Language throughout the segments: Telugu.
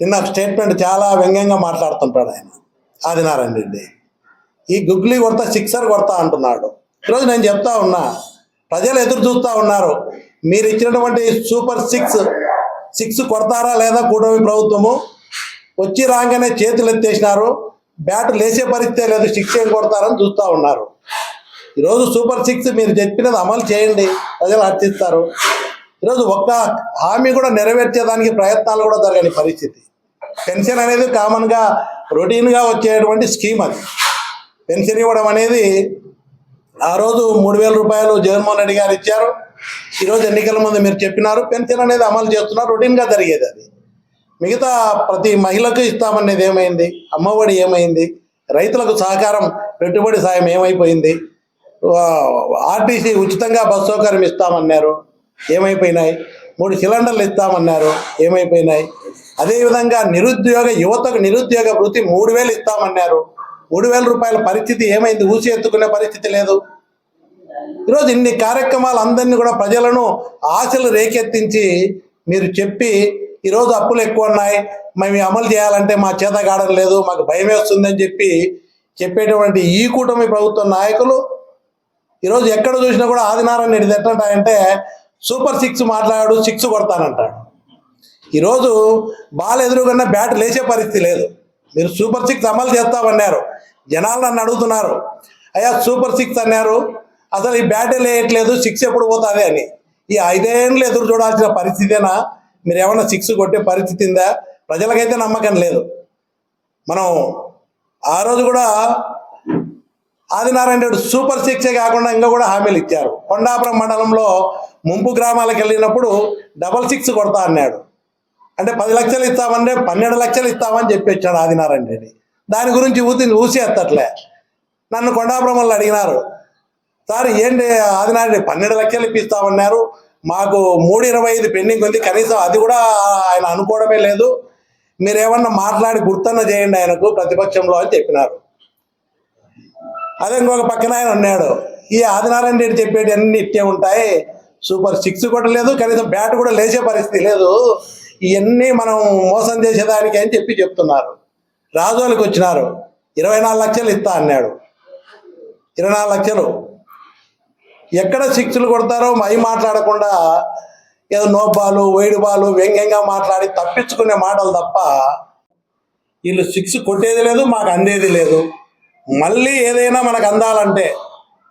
నిన్న స్టేట్మెంట్ చాలా వ్యంగ్యంగా మాట్లాడుతుంటాడు ఆయన. ఆదినారాయణ రెడ్డి. ఈ గుగ్లీ కొడతా సిక్సర్ కొడతా అంటున్నాడు. ఈరోజు నేను చెప్తా ఉన్నా ప్రజలు ఎదురు చూస్తూ ఉన్నారు. మీరు ఇచ్చినటువంటి సూపర్ సిక్స్ సిక్స్ కొడతారా లేదా కూటమి ప్రభుత్వము? వచ్చి రాగానే చేతులు ఎత్తేసినారు. బ్యాట్ లేచే పరిస్థితే లేదు సిక్స్ ఏం కొడతారని చూస్తూ ఉన్నారు. ఈరోజు సూపర్ సిక్స్ మీరు చెప్పినది అమలు చేయండి ప్రజలు అర్థిస్తారు ఈరోజు ఒక్క హామీ కూడా నెరవేర్చేదానికి ప్రయత్నాలు కూడా జరగని పరిస్థితి. పెన్షన్ అనేది కామన్గా రొటీన్గా వచ్చేటువంటి స్కీమ్ అది. పెన్షన్ ఇవ్వడం అనేది ఆ రోజు మూడు వేల రూపాయలు జగన్మోహన్ రెడ్డి గారు ఇచ్చారు. ఈరోజు ఎన్నికల ముందు మీరు చెప్పినారు పెన్షన్ అనేది అమలు చేస్తున్నారు రొటీన్గా జరిగేది అది. మిగతా ప్రతి మహిళకు ఇస్తామనేది ఏమైంది? అమ్మఒడి ఏమైంది? రైతులకు సహకారం పెట్టుబడి సాయం ఏమైపోయింది? ఆర్టీసీ ఉచితంగా బస్ సౌకర్యం ఇస్తామన్నారు. ఏమైపోయినాయి? మూడు సిలిండర్లు ఇస్తామన్నారు. ఏమైపోయినాయి? అదేవిధంగా నిరుద్యోగ యువతకు నిరుద్యోగ వృత్తి మూడు వేలు ఇస్తామన్నారు. మూడు వేల రూపాయల పరిస్థితి ఏమైంది? ఊసి ఎత్తుకునే పరిస్థితి లేదు. ఈరోజు ఇన్ని కార్యక్రమాలు అందరినీ కూడా ప్రజలను ఆశలు రేకెత్తించి మీరు చెప్పి ఈరోజు అప్పులు ఎక్కువ ఉన్నాయి. మేము అమలు చేయాలంటే మా చేత కావడం లేదు మాకు భయం వేస్తుందని చెప్పి చెప్పేటువంటి ఈ కూటమి ప్రభుత్వ నాయకులు ఈరోజు ఎక్కడ చూసినా కూడా ఆదినారాయణ రెడ్డి ఎట్లంటాయంటే సూపర్ సిక్స్ మాట్లాడాడు సిక్స్ కొడతానంటాడు. ఈరోజు బాల్ ఎదురుకన్నా బ్యాట్ లేచే పరిస్థితి లేదు. మీరు సూపర్ సిక్స్ అమలు చేస్తామన్నారు. జనాలు నన్ను అడుగుతున్నారు. అయ్యా సూపర్ సిక్స్ అన్నారు. అసలు ఈ బ్యాటే లేయట్లేదు సిక్స్ ఎప్పుడు పోతుంది అని. ఈ ఐదేళ్ళు ఎదురు చూడాల్సిన పరిస్థితేనా? మీరు ఏమన్నా సిక్స్ కొట్టే పరిస్థితి ఉందా? ప్రజలకైతే నమ్మకం లేదు. మనం ఆ రోజు కూడా ఆదినారాయణ రెడ్డి సూపర్ సిక్సే కాకుండా ఇంకా కూడా హామీలు ఇచ్చారు. కొండాపురం మండలంలో ముంపు గ్రామాలకు వెళ్ళినప్పుడు డబల్ సిక్స్ కొడతా అన్నాడు. అంటే పది లక్షలు ఇస్తామంటే పన్నెండు లక్షలు ఇస్తామని చెప్పి వచ్చాడు ఆదినారాయణ రెడ్డి. దాని గురించి ఊసి ఊసి ఎత్తట్లే. నన్ను కొండాబ్రహ్మలు అడిగినారు సార్ ఏంటి ఆదినారాయణ పన్నెండు లక్షలు ఇప్పిస్తామన్నారు. మాకు మూడు ఇరవై ఐదు పెండింగ్ ఉంది కనీసం అది కూడా ఆయన అనుకోవడమే లేదు. మీరేమన్నా మాట్లాడి గుర్తన్న చేయండి ఆయనకు ప్రతిపక్షంలో అని చెప్పినారు. అదే ఇంకొక పక్కన ఆయన ఉన్నాడు ఈ ఆదినారాయణ రెడ్డి చెప్పేటి అన్ని ఇట్టే ఉంటాయి. సూపర్ సిక్స్ కొట్టలేదు కనీసం బ్యాట్ కూడా లేచే పరిస్థితి లేదు. ఇవన్నీ మనం మోసం చేసేదానికి అని చెప్పి చెప్తున్నారు. రాజోలికి వచ్చినారు. ఇరవై నాలుగు లక్షలు ఇస్తా అన్నాడు. ఇరవై నాలుగు లక్షలు. ఎక్కడ సిక్స్లు కొడతారో మై మాట్లాడకుండా ఏదో నోబాలు వేడిబాలు బాలు వ్యంగ్యంగా మాట్లాడి తప్పించుకునే మాటలు తప్ప వీళ్ళు సిక్స్ కొట్టేది లేదు మాకు అందేది లేదు. మళ్ళీ ఏదైనా మనకు అందాలంటే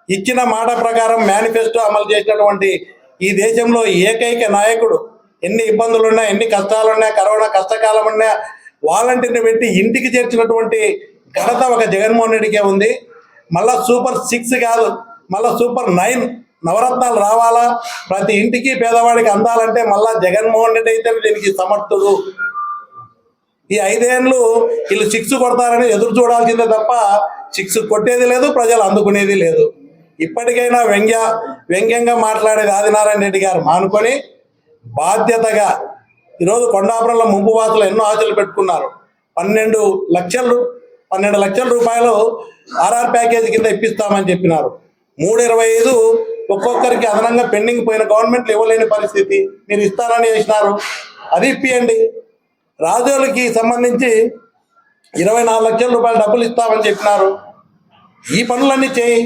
ఇచ్చిన మాట ప్రకారం మేనిఫెస్టో అమలు చేసినటువంటి ఈ దేశంలో ఏకైక నాయకుడు. ఎన్ని ఇబ్బందులున్నా ఎన్ని కష్టాలున్నా కరోనా కష్టకాలం ఉన్నా వాలంటీర్ని పెట్టి ఇంటికి చేర్చినటువంటి ఘనత ఒక జగన్మోహన్ రెడ్డికే ఉంది. మళ్ళా సూపర్ సిక్స్ కాదు మళ్ళా సూపర్ నైన్ నవరత్నాలు రావాలా? ప్రతి ఇంటికి పేదవాడికి అందాలంటే మళ్ళా జగన్మోహన్ రెడ్డి అయితే దీనికి సమర్థుడు. ఈ ఐదేళ్ళు వీళ్ళు సిక్స్ కొడతారని ఎదురు చూడాల్సిందే తప్ప సిక్స్ కొట్టేది లేదు ప్రజలు అందుకునేది లేదు. ఇప్పటికైనా వ్యంగ్య వ్యంగ్యంగా మాట్లాడేది ఆదినారాయణ రెడ్డి గారు. మానుకొని బాధ్యతగా ఈరోజు కొండాపురంలో ముంపు వాసులు ఎన్నో ఆశలు పెట్టుకున్నారు. పన్నెండు లక్షలు పన్నెండు లక్షల రూపాయలు ఆర్ఆర్ ప్యాకేజీ కింద ఇప్పిస్తామని చెప్పినారు. మూడు ఇరవై ఐదు ఒక్కొక్కరికి అదనంగా పెండింగ్ పోయిన గవర్నమెంట్లు ఇవ్వలేని పరిస్థితి. మీరు ఇస్తారని చేసినారు. అది ఇప్పియండి. రాజోలకి సంబంధించి ఇరవై నాలుగు లక్షల రూపాయల డబ్బులు ఇస్తామని చెప్పినారు. ఈ పనులన్నీ చేయి.